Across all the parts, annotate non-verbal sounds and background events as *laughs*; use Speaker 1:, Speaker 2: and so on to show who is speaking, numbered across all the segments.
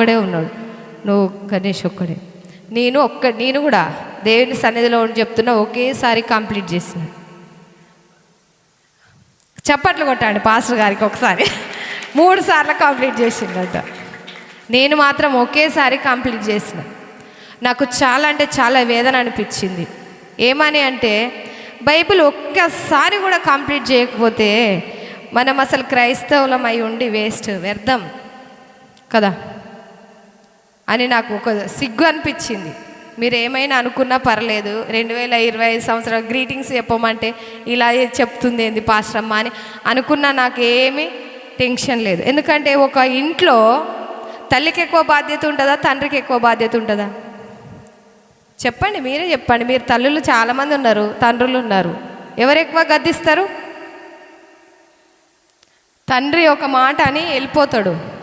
Speaker 1: ఒక్కడే ఉన్నాడు. నువ్వు గణేష్ ఒక్కడే. నేను ఒక్క నేను కూడా దేవుని సన్నిధిలో ఉండి చెప్తున్నా ఒకేసారి కంప్లీట్ చేసిన. చప్పట్లు కొట్టండి పాస్టర్ గారికి ఒకసారి. మూడు సార్లు కంప్లీట్ చేసిండట. నేను మాత్రం ఒకేసారి కంప్లీట్ చేసిన. నాకు చాలా అంటే చాలా వేదన అనిపించింది. ఏమని అంటే బైబిల్ ఒక్కసారి కూడా కంప్లీట్ చేయకపోతే మనం అసలు క్రైస్తవులం అయి ఉండి వేస్ట్ వ్యర్థం కదా. అని నాకు ఒక సిగ్గు అనిపించింది. మీరు ఏమైనా అనుకున్నా పర్లేదు రెండు వేల ఇరవై ఐదు సంవత్సరాలు గ్రీటింగ్స్ చెప్పమంటే ఇలా చెప్తుంది ఏంది పాశ్రమ్మ అని అనుకున్నా నాకు ఏమీ టెన్షన్ లేదు. ఎందుకంటే ఒక ఇంట్లో తల్లికి ఎక్కువ బాధ్యత ఉంటుందా తండ్రికి ఎక్కువ బాధ్యత ఉంటుందా? చెప్పండి మీరే చెప్పండి. మీరు తల్లులు చాలామంది ఉన్నారు తండ్రులు ఉన్నారు. ఎవరు ఎక్కువ గద్దిస్తారు? తండ్రి ఒక మాట అని వెళ్ళిపోతాడు.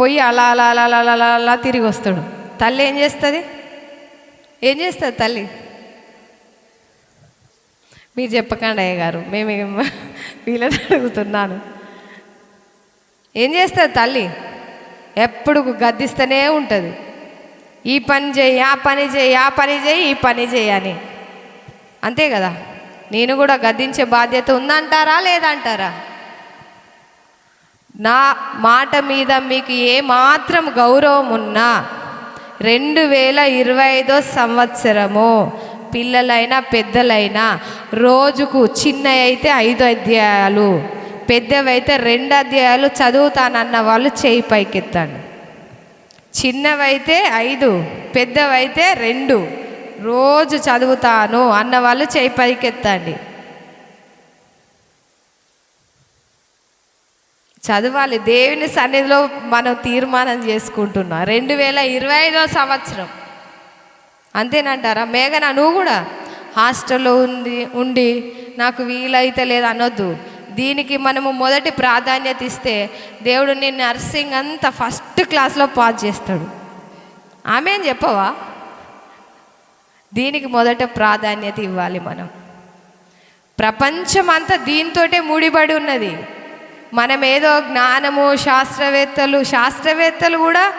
Speaker 1: పోయి అలా అలా అలా అలా అలా అలా తిరిగి వస్తాడు. తల్లి ఏం చేస్తుంది? ఏం చేస్తుంది తల్లి? మీరు చెప్పకండి అయ్య గారు మేము *laughs* వీళ్ళని అడుగుతున్నాను. ఏం చేస్తుంది తల్లి? ఎప్పుడు గద్దిస్తూనే ఉంటుంది. ఈ పని చేయి ఆ పని చేయి ఆ పని చేయి ఈ పని చేయి అని. అంతే కదా? నేను కూడా గద్దించే బాధ్యత ఉందంటారా లేదంటారా? నా మాట మీద మీకు ఏమాత్రం గౌరవం ఉన్నా రెండు వేల ఇరవై ఐదో సంవత్సరము పిల్లలైనా పెద్దలైనా రోజుకు చిన్న అయితే ఐదు అధ్యాయాలు పెద్దవైతే రెండు అధ్యాయాలు చదువుతానన్న వాళ్ళు చేయి పైకెత్తండి. చిన్నవైతే ఐదు పెద్దవైతే రెండు రోజు చదువుతాను అన్న వాళ్ళు చేయి పైకెత్తండి. చదవాలి. దేవుని సన్నిధిలో మనం తీర్మానం చేసుకుంటున్నాం. రెండు వేల ఇరవై ఐదో సంవత్సరం. అంతేనంటారా? మేఘనా నువ్వు కూడా? హాస్టల్లో ఉంది ఉండి నాకు వీలైతే లేదు అనొద్దు. దీనికి మనము మొదటి ప్రాధాన్యత ఇస్తే దేవుడు నేను నర్సింగ్ అంతా ఫస్ట్ క్లాస్లో పాస్ చేస్తాడు. ఆమె అని చెప్పవా? దీనికి మొదట ప్రాధాన్యత ఇవ్వాలి మనం. ప్రపంచం అంతా దీంతోటే ముడిపడి ఉన్నది. మనమేదో జ్ఞానము శాస్త్రవేత్తలు శాస్త్రవేత్తలు కూడా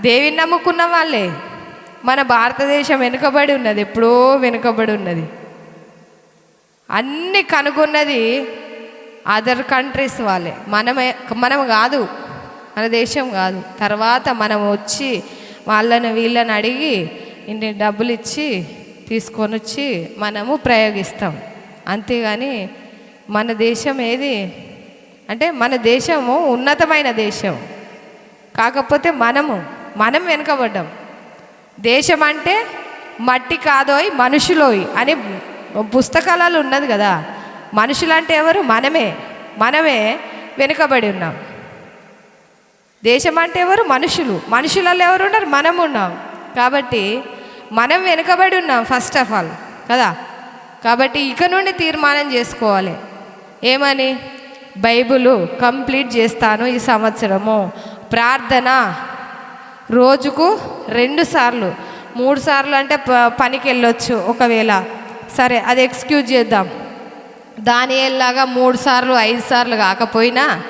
Speaker 1: దేవిని నమ్ముకున్న వాళ్ళే. మన భారతదేశం వెనుకబడి ఉన్నది ఎప్పుడో వెనుకబడి ఉన్నది. అన్ని కనుగొన్నది అదర్ కంట్రీస్ వాళ్ళే. మనమే మనం కాదు మన దేశం కాదు. తర్వాత మనం వచ్చి వాళ్ళని వీళ్ళని అడిగి ఇన్ని డబ్బులు ఇచ్చి తీసుకొని వచ్చి మనము ప్రయోగిస్తాం. అంతేగాని మన దేశం ఏది అంటే మన దేశము ఉన్నతమైన దేశం. కాకపోతే మనము మనం వెనుకబడ్డాం. దేశం అంటే మట్టి కాదోయ్ మనుషులోయ్ అని పుస్తకాలలో ఉన్నది కదా. మనుషులంటే ఎవరు? మనమే. మనమే వెనుకబడి ఉన్నాం. దేశం అంటే ఎవరు? మనుషులు. మనుషులలో ఎవరు ఉన్నారు? మనం ఉన్నాం. కాబట్టి మనం వెనుకబడి ఉన్నాం ఫస్ట్ ఆఫ్ ఆల్ కదా? కాబట్టి ఇక నుండి తీర్మానం చేసుకోవాలి. ఏమని? బైబుల్ కంప్లీట్ చేస్తాను ఈ సంవత్సరము. ప్రార్థన రోజుకు రెండు సార్లు. మూడు సార్లు అంటే ప- పనికి వెళ్ళొచ్చు ఒకవేళ. సరే అది ఎక్స్క్యూజ్ చేద్దాం. దాని ఎలాగా మూడు సార్లు ఐదు సార్లు కాకపోయినా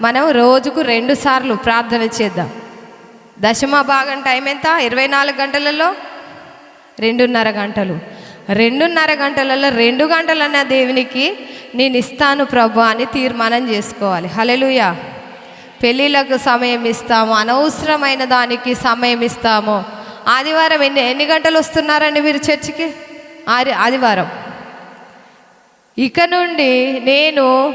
Speaker 1: మనం రోజుకు రెండు సార్లు ప్రార్థన చేద్దాం. దశమ భాగం టైం ఎంత? ఇరవై నాలుగు గంటలలో? రెండున్నర గంటలు. రెండున్నర గంటలలో రెండు గంటలన్న దేవునికి నేను ఇస్తాను ప్రభు అని తీర్మానం చేసుకోవాలి. హలెలుయా పెళ్ళిళ్ళకు సమయం ఇస్తాము. అనవసరమైన దానికి సమయం ఇస్తాము. ఆదివారం ఎన్ని ఎన్ని గంటలు వస్తున్నారండి మీరు చర్చికి? ఆది ఆదివారం. ఇక నుండి నేను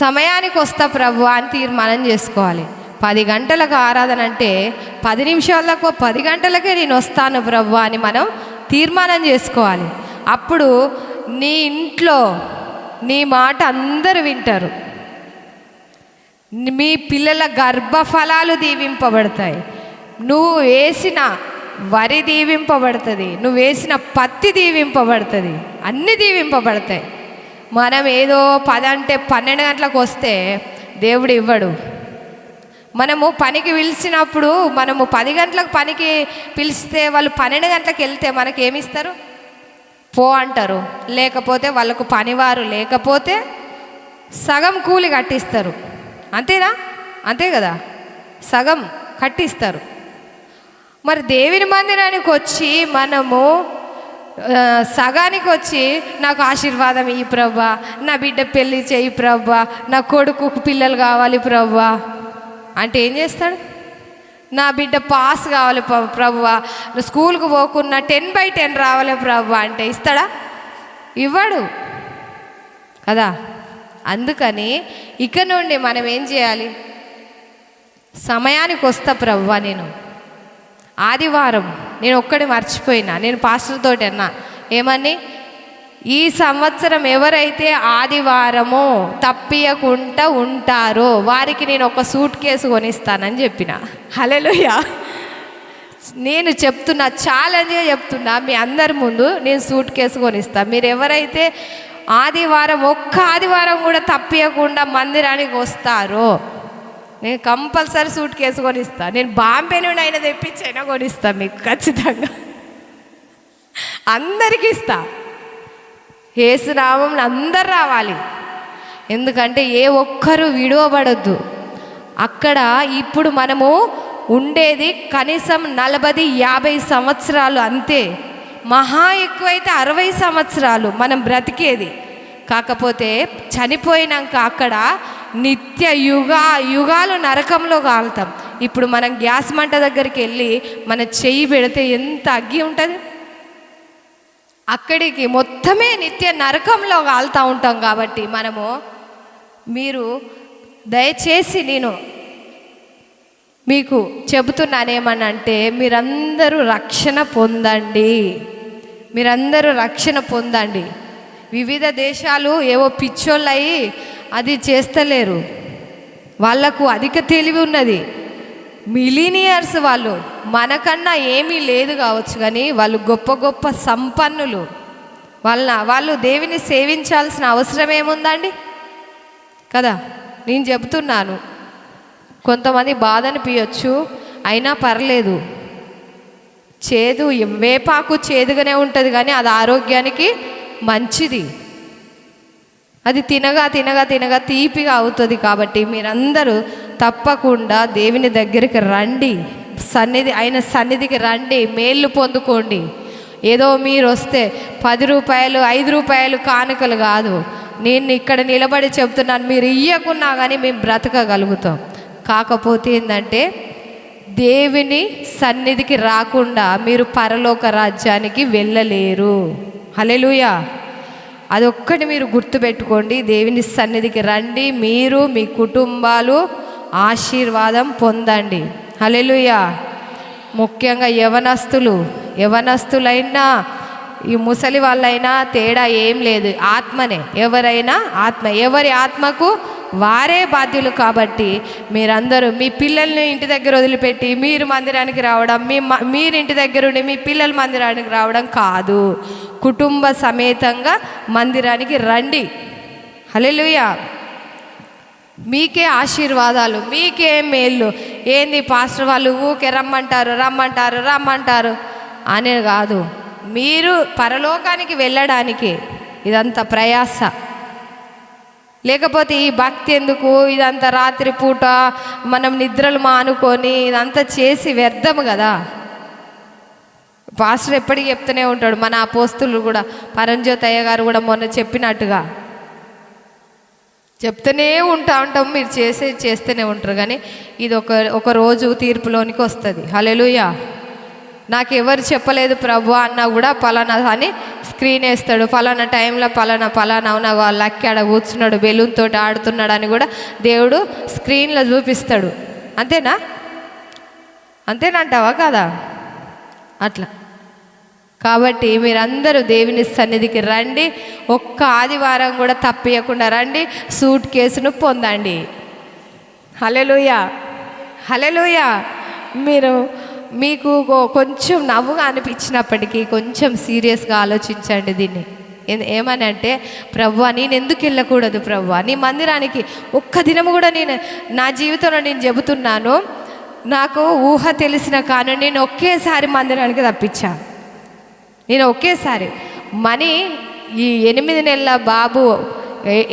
Speaker 1: సమయానికి వస్తా ప్రభు అని తీర్మానం చేసుకోవాలి. పది గంటలకు ఆరాధన అంటే పది నిమిషాలకు పది గంటలకే నేను వస్తాను ప్రభు అని మనం తీర్మానం చేసుకోవాలి. అప్పుడు నీ ఇంట్లో నీ మాట అందరూ వింటారు. మీ పిల్లల గర్భఫలాలు దీవింపబడతాయి. నువ్వు వేసిన వరి దీవింపబడుతుంది. నువ్వు వేసిన పత్తి దీవింపబడుతుంది. అన్నీ దీవింపబడతాయి. మనం ఏదో పది అంటే పన్నెండు గంటలకు వస్తే దేవుడు ఇవ్వడు. మనము పనికి పిలిచినప్పుడు మనము పది గంటలకు పనికి పిలిస్తే వాళ్ళు పన్నెండు గంటలకు వెళ్తే మనకి ఏమి ఇస్తారు? పో అంటారు. లేకపోతే వాళ్ళకు పనివారు లేకపోతే సగం కూలి కట్టిస్తారు. అంతేనా? అంతే కదా? సగం కట్టిస్తారు. మరి దేవుని మందిరానికి వచ్చి మనము సగానికి వచ్చి నాకు ఆశీర్వాదం ఇయ్యి ప్రభా నా బిడ్డ పెళ్ళి చేయి ప్రభా నా కొడుకు పిల్లలు కావాలి ప్రభా. అంటే ఏం చేస్తాడు? నా బిడ్డ పాస్ కావాలి ప్ర- ప్రభువా. స్కూల్కి పోకున్నా టెన్ బై టెన్ రావాలి ప్రభా అంటే ఇస్తాడా? ఇవ్వడు. కదా? అందుకని ఇక నుండి మనం ఏం చేయాలి? సమయానికి వస్తా ప్రభువా నేను. ఆదివారం నేను ఒక్కడి మర్చిపోయినా. నేను పాస్టర్ అన్నా. ఏమని? ఈ సంవత్సరం ఎవరైతే ఆదివారము తప్పియకుండా ఉంటారో వారికి నేను ఒక సూట్ కేసు కొనిస్తానని చెప్పిన. హలెలుయా నేను చెప్తున్నా ఛాలెంజ్గా చెప్తున్నా మీ అందరి ముందు నేను సూట్ కేసు కొనిస్తా. మీరు ఎవరైతే ఆదివారం ఒక్క ఆదివారం కూడా తప్పియకుండా మందిరానికి వస్తారో నేను కంపల్సరీ సూట్ కేసు కొనిస్తా. నేను బాంబే నుండి అయినా తెప్పించైనా కొనిస్తా మీకు ఖచ్చితంగా. అందరికీ ఇస్తా. ఏసునామంలో అందరు రావాలి. ఎందుకంటే ఏ ఒక్కరు విడవబడద్దు. అక్కడ ఇప్పుడు మనము ఉండేది కనీసం నలభై యాభై సంవత్సరాలు అంతే. మహా ఎక్కువైతే అరవై సంవత్సరాలు మనం బ్రతికేది. కాకపోతే చనిపోయినాక అక్కడ నిత్య యుగా యుగాలు నరకంలో కాలుతాం. ఇప్పుడు మనం గ్యాస్ మంట దగ్గరికి వెళ్ళి మన చెయ్యి పెడితే ఎంత అగ్గి ఉంటుంది? అక్కడికి మొత్తమే నిత్య నరకంలో కాలుతూ ఉంటాం కాబట్టి మనము మీరు దయచేసి నేను మీకు చెబుతున్నానేమనంటే మీరందరూ రక్షణ పొందండి. మీరందరూ రక్షణ పొందండి. వివిధ దేశాలు ఏవో పిచ్చోళ్ళయి అది చేస్తలేరు. వాళ్ళకు అధిక తెలివి ఉన్నది. మిలీనియర్స్ వాళ్ళు మనకన్నా ఏమీ లేదు కావచ్చు కానీ వాళ్ళు గొప్ప గొప్ప సంపన్నులు. వాళ్ళ వాళ్ళు దేవిని సేవించాల్సిన అవసరం ఏముందండి? కదా నేను చెబుతున్నాను కొంతమంది బాధ అనిపించచ్చు అయినా పర్లేదు. చేదు వేపాకు చేదుగానే ఉంటుంది కానీ అది ఆరోగ్యానికి మంచిది. అది తినగా తినగా తినగా తీపిగా అవుతుంది కాబట్టి మీరందరూ తప్పకుండా దేవుని దగ్గరికి రండి. సన్నిధి ఆయన సన్నిధికి రండి. మేళ్ళు పొందుకోండి. ఏదో మీరు వస్తే పది రూపాయలు ఐదు రూపాయలు కానుకలు కాదు. నేను ఇక్కడ నిలబడి చెప్తున్నాను మీరు ఇయ్యకున్నా కానీ మేము బ్రతకగలుగుతాం. కాకపోతే ఏంటంటే దేవుని సన్నిధికి రాకుండా మీరు పరలోక రాజ్యానికి వెళ్ళలేరు. హలెలుయా అదొక్కటి మీరు గుర్తుపెట్టుకోండి. దేవుని సన్నిధికి రండి. మీరు మీ కుటుంబాలు ఆశీర్వాదం పొందండి. హలెలుయా ముఖ్యంగా యవనస్తులు యవనస్తులైనా ఈ ముసలి వాళ్ళైనా తేడా ఏం లేదు. ఆత్మనే. ఎవరైనా ఆత్మ. ఎవరి ఆత్మకు వారే బాధ్యులు కాబట్టి మీరందరూ మీ పిల్లల్ని ఇంటి దగ్గర వదిలిపెట్టి మీరు మందిరానికి రావడం మీ మ- మీరు ఇంటి దగ్గర ఉండి మీ పిల్లలు మందిరానికి రావడం కాదు. కుటుంబ సమేతంగా మందిరానికి రండి. హల్లెలూయా. మీకే ఆశీర్వాదాలు మీకే మేళ్ళు. ఏంది పాస్టర్ వాళ్ళు ఊకే రమ్మంటారు రమ్మంటారు రమ్మంటారు అనే కాదు. మీరు పరలోకానికి వెళ్ళడానికి ఇదంతా ప్రయాస. లేకపోతే ఈ భక్తి ఎందుకు? ఇదంతా రాత్రి పూట మనం నిద్రలు మానుకొని ఇదంతా చేసి వ్యర్థము కదా. పాస్టర్ ఎప్పటికీ చెప్తూనే ఉంటాడు మన అపోస్తులు కూడా పరంజ్యోతయ్య గారు కూడా మొన్న చెప్పినట్టుగా. చెప్తూనే ఉంటా ఉంటాం మీరు చేసే చేస్తూనే ఉంటారు కానీ ఇది ఒక ఒక రోజు తీర్పులోనికి వస్తుంది. హలెలుయా నాకు ఎవరు చెప్పలేదు ప్రభు అన్నా కూడా పలానా అని స్క్రీన్ వేస్తాడు. పలానా టైంలో పలానా పలానా అవునా వాళ్ళ అక్కడ కూర్చున్నాడు బెలూన్ తోటి ఆడుతున్నాడు అని కూడా దేవుడు స్క్రీన్లో చూపిస్తాడు. అంతేనా? అంతేనంటావా కదా? అట్లా. కాబట్టి మీరందరూ దేవుని సన్నిధికి రండి. ఒక్క ఆదివారం కూడా తప్పియకుండా రండి. సూట్ కేసును పొందండి. హలెలుయా హలెలుయా మీరు మీకు కొంచెం నవ్వుగా అనిపించినప్పటికీ కొంచెం సీరియస్గా ఆలోచించండి దీన్ని. ఏమని అంటే ప్రభు నేను ఎందుకు వెళ్ళకూడదు ప్రభు? నీ మందిరానికి ఒక్క దినము కూడా నేను నా జీవితంలో నేను చెబుతున్నాను. నాకు ఊహ తెలిసిన కాను నేను ఒకేసారి మందిరానికి తప్పించాను నేను ఒకేసారి మనీ ఈ ఎనిమిది నెలల బాబు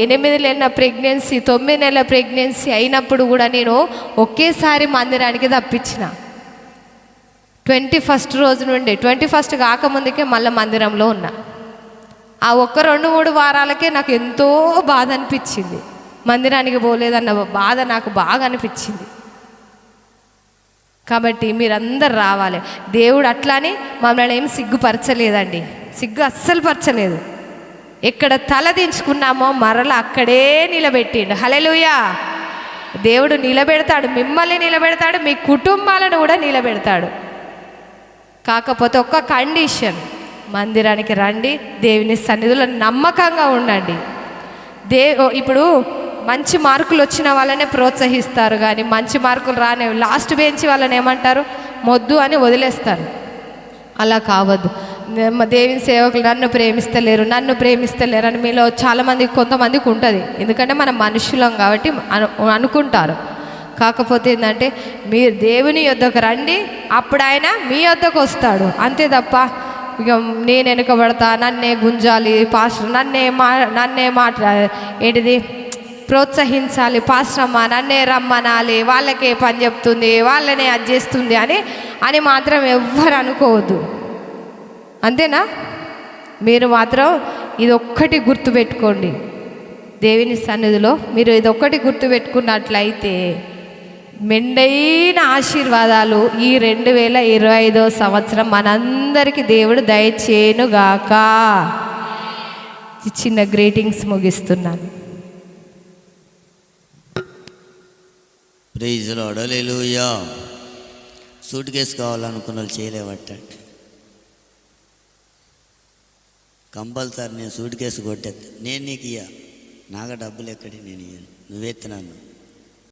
Speaker 1: ఎనిమిది నెలల ప్రెగ్నెన్సీ తొమ్మిది నెలల ప్రెగ్నెన్సీ అయినప్పుడు కూడా నేను ఒకేసారి మందిరానికి తప్పించిన. ట్వంటీ ఫస్ట్ రోజు నుండి ట్వంటీ ఫస్ట్ కాకముందుకే మళ్ళీ మందిరంలో ఉన్నా. ఆ ఒక్క రెండు మూడు వారాలకే నాకు ఎంతో బాధ అనిపించింది. మందిరానికి పోలేదన్న బాధ నాకు బాగా అనిపించింది. కాబట్టి మీరందరు రావాలి. దేవుడు అట్లానే మమ్మల్ని ఏం సిగ్గుపరచలేదండి. సిగ్గు అస్సలు పరచలేదు. ఎక్కడ తల దించుకున్నామో మరల అక్కడే నిలబెట్టిండు. హలెలుయా దేవుడు నిలబెడతాడు మిమ్మల్ని నిలబెడతాడు మీ కుటుంబాలను కూడా నిలబెడతాడు. కాకపోతే ఒక్క కండిషన్. మందిరానికి రండి దేవుని సన్నిధిలో నమ్మకంగా ఉండండి. దే ఇప్పుడు మంచి మార్కులు వచ్చిన వాళ్ళనే ప్రోత్సహిస్తారు కానీ మంచి మార్కులు రాని లాస్ట్ బెంచ్ వాళ్ళని ఏమంటారు? మొద్దు అని వదిలేస్తారు. అలా కావద్దు. దేవుని సేవకులు నన్ను ప్రేమిస్తలేరు నన్ను ప్రేమిస్తలేరు అని మీలో చాలామంది కొంతమందికి ఉంటుంది. ఎందుకంటే మనం మనుషులం కాబట్టి అను అనుకుంటారు. కాకపోతే ఏంటంటే మీరు దేవుని యొద్దకు రండి అప్పుడు ఆయన మీ యొద్దకు వస్తాడు. అంతే తప్ప ఇక నేను వెనుకబడతా నన్నే గుంజాలి పాస్టర్ నన్నే మా నన్నే మాట్లా ఏంటిది? ప్రోత్సహించాలి పాశ్రమ నన్నే రమ్మనాలి వాళ్ళకే పని చెప్తుంది వాళ్ళనే అది చేస్తుంది అని అని మాత్రం ఎవ్వరు అనుకోవద్దు. అంతేనా? మీరు మాత్రం ఇది ఒక్కటి గుర్తుపెట్టుకోండి. దేవుని సన్నిధిలో మీరు ఇది ఒక్కటి గుర్తుపెట్టుకున్నట్లయితే మెండైన ఆశీర్వాదాలు ఈ రెండు వేల ఇరవై ఐదో సంవత్సరం మనందరికీ దేవుడు దయచేనుగాక చిన్న గ్రీటింగ్స్ ముగిస్తున్నాను.
Speaker 2: ప్రైజ్లో అడలేలుయా సూట్ కేసు కావాలనుకున్న వాళ్ళు చేయలేవట్టండి కంపల్సరీ నేను సూట్ కేసు కొట్టేస్తా నేను నీకు ఇయ్యా. నాకు డబ్బులు ఎక్కడి నేను ఇయ్యను. నువ్వెత్తినాను